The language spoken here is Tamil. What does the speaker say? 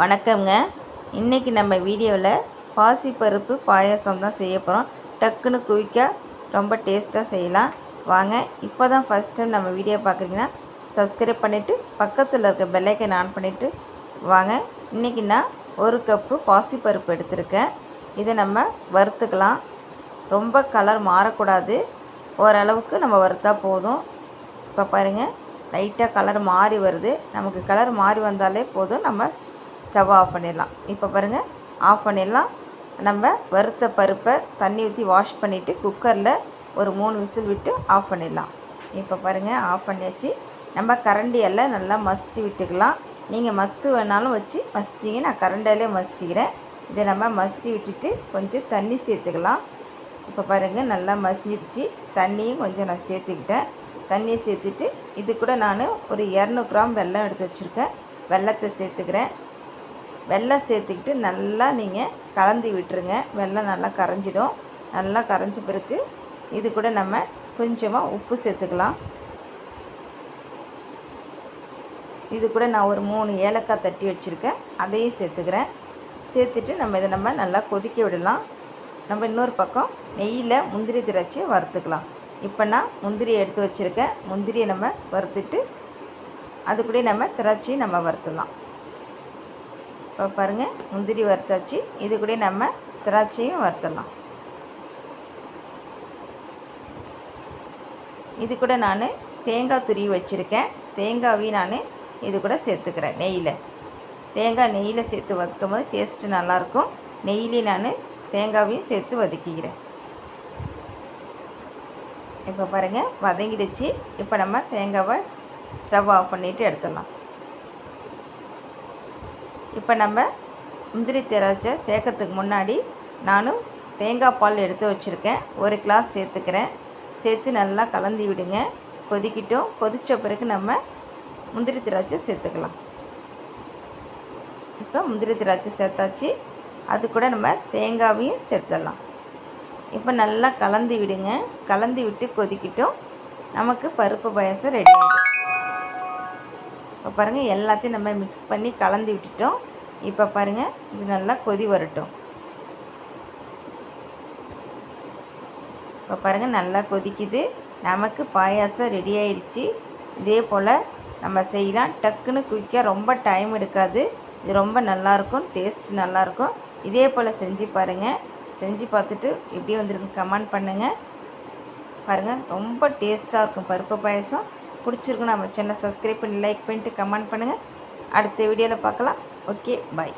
வணக்கம்ங்க. இன்றைக்கி நம்ம வீடியோவில் பாசிப்பருப்பு பாயாசம் தான் செய்ய போகிறோம் டக்குன்னு குயிக்காக ரொம்ப டேஸ்ட்டாக செய்யலாம். வாங்க இப்போ தான் ஃபஸ்ட் டைம் நம்ம வீடியோ பார்க்குறீங்கன்னா சப்ஸ்கிரைப் பண்ணிவிட்டு பக்கத்தில் இருக்க பெல்லைக்கன் ஆன் பண்ணிவிட்டு வாங்க. இன்றைக்கி நான் ஒரு கப்பு பாசிப்பருப்பு எடுத்திருக்கேன். இதை நம்ம வறுத்துக்கலாம். ரொம்ப கலர் மாறக்கூடாது. ஓரளவுக்கு நம்ம வறுத்தா போதும். இப்போ பாருங்கள் லைட்டாக கலர் மாறி வருது. நமக்கு கலர் மாறி வந்தாலே போதும். நம்ம ஸ்டவ் ஆஃப் பண்ணிடலாம். இப்போ பாருங்கள் ஆஃப் பண்ணிடலாம். நம்ம வறுத்த பருப்பை தண்ணி ஊற்றி வாஷ் பண்ணிவிட்டு குக்கரில் ஒரு மூணு விசில் விட்டு ஆஃப் பண்ணிடலாம். இப்போ பாருங்கள் ஆஃப் பண்ணியாச்சு. நம்ம கரண்டியெல்லாம் நல்லா மசிச்சு விட்டுக்கலாம். நீங்கள் மத்து வேணாலும் வச்சு மசிச்சிங்க. நான் கரண்டாலே மசிச்சிக்கிறேன் இதை நம்ம மசிச்சு விட்டுட்டு கொஞ்சம் தண்ணி சேர்த்துக்கலாம். இப்போ பாருங்கள் நல்லா மசிஞ்சிடுச்சு. தண்ணியும் கொஞ்சம் நான் சேர்த்துக்கிட்டேன். தண்ணியை சேர்த்துட்டு இது கூட நான் ஒரு இரநூறு கிராம் வெல்லம் எடுத்து வச்சுருக்கேன். வெல்லத்தை சேர்த்துக்கிறேன். வெள்ளம் சேர்த்துக்கிட்டு நல்லா நீங்கள் கலந்து விட்டுருங்க. வெல்லம் நல்லா கரைஞ்சிடும். நல்லா கரைஞ்ச பிறகு இது கூட நம்ம கொஞ்சமாக உப்பு சேர்த்துக்கலாம். இது கூட நான் ஒரு மூணு ஏலக்காய் தட்டி வச்சுருக்கேன். அதையும் சேர்த்துக்கிறேன். சேர்த்துட்டு நம்ம இதை நம்ம நல்லா கொதிக்க விடலாம். நம்ம இன்னொரு பக்கம் நெய்யில் முந்திரி திரைச்சி வறுத்துக்கலாம். இப்போ நான் முந்திரியை எடுத்து வச்சுருக்கேன். முந்திரியை நம்ம வறுத்துட்டு அது கூட நம்ம திரைச்சி நம்ம வறுத்துடலாம். இப்போ பாருங்கள் முந்திரி வறுத்தாச்சு. இது கூட நம்ம திராட்சையும் வறுத்தலாம் இது கூட நான் தேங்காய் துருவி வச்சுருக்கேன். தேங்காவையும் நான் இது கூட சேர்த்துக்கிறேன் நெய்யில். தேங்காய் நெய்யில் சேர்த்து வதக்கும் போது டேஸ்ட்டு நல்லாயிருக்கும். நெய்லேயும் நான் தேங்காவையும் சேர்த்து வதக்கிக்கிறேன். இப்போ பாருங்கள் வதங்கிடுச்சு. இப்போ நம்ம தேங்காவை ஸ்டவ் ஆஃப் பண்ணிவிட்டு எடுத்துடலாம். இப்போ நம்ம முந்திரி திராட்சை சேர்க்கறதுக்கு முன்னாடி நானும் தேங்காய் பால் எடுத்து வச்சுருக்கேன். ஒரு கிளாஸ் சேர்த்துக்கிறேன். சேர்த்து நல்லா கலந்து விடுங்க. கொதிக்கிட்டோம். கொதித்த பிறகு நம்ம முந்திரி திராட்சை சேர்த்துக்கலாம். இப்போ முந்திரி திராட்சை சேர்த்தாச்சு. அது கூட நம்ம தேங்காவையும் சேர்த்துடலாம். இப்போ நல்லா கலந்து விடுங்க. கலந்து விட்டு கொதிக்கிட்டோம். நமக்கு பருப்பு பாயசம் ரெடி ஆகிடும் இப்போ பாருங்கள் எல்லாத்தையும் நம்ம மிக்ஸ் பண்ணி கலந்து விட்டுட்டோம். இப்போ பாருங்கள் இது நல்லா கொதி வரட்டும். இப்போ பாருங்கள் நல்லா கொதிக்குது. நமக்கு பாயாசம் ரெடி ஆயிடுச்சு. இதே போல் நம்ம செய்யலாம். டக்குன்னு குயிக்காக ரொம்ப டைம் எடுக்காது. இது ரொம்ப நல்லாயிருக்கும். டேஸ்ட் நல்லாயிருக்கும். இதே போல் செஞ்சு பாருங்கள் செஞ்சு பார்த்துட்டு எப்படி வந்துருக்கு கமெண்ட் பண்ணுங்கள் பாருங்கள் ரொம்ப டேஸ்ட்டாக இருக்கும் பருப்பு பாயசம். பிடிச்சிருக்கு நம்ம சேனல் சப்ஸ்கிரைப் பண்ணி லைக் பண்ணிட்டு கமெண்ட் பண்ணுங்கள் அடுத்த வீடியோவில் பார்க்கலாம். Okay bye